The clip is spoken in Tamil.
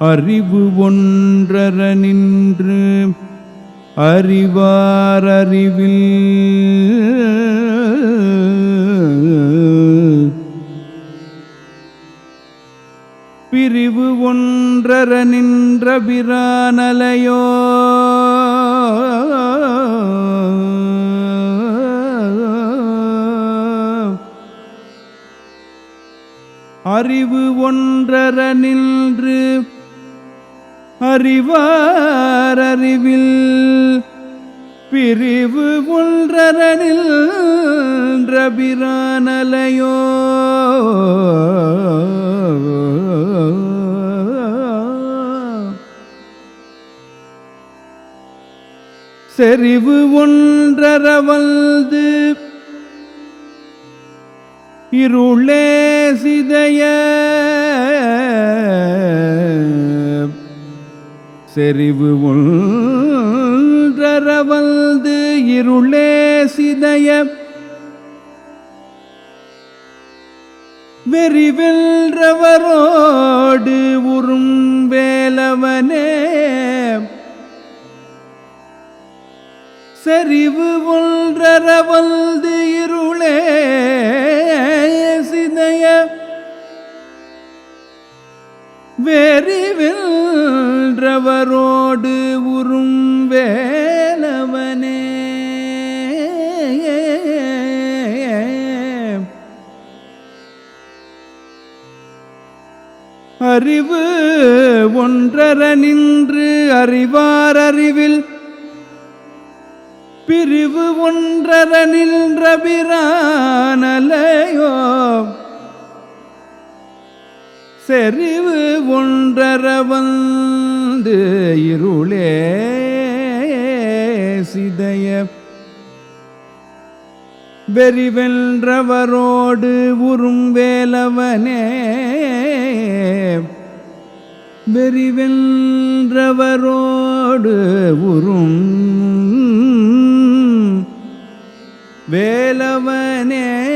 அறிவு ஒன்றர நின்று அறிவார் அறிவில். பிரிவு ஒன்றர நின்ற பிரானலையோ அறிவு ஒன்றர நின்று அறிவார் அறிவில் பிரிவு ஒன்றர நின்ற செறிவு ஒன்றரவல்து இருளே சிதைய செறிவு உள்ரவல்து இருளே சிதைய வெறிவென்றவரோடு உறும் வேலவனே. செறிவு ஒன்றர வெறிவென்றவரோடு உறும் வேலவனே. அறிவு ஒன்றர நின்று அறிவார் அறிவில் பிரிவு ஒன்றர நின்ற பிரானலையோ செறிவு ஒன்றர வந்து இருளே சிதைய. வெறிவென்றவரோடு உறும் வேலவனே. வெறிவென்றவரோடு உறும் வேலவனே.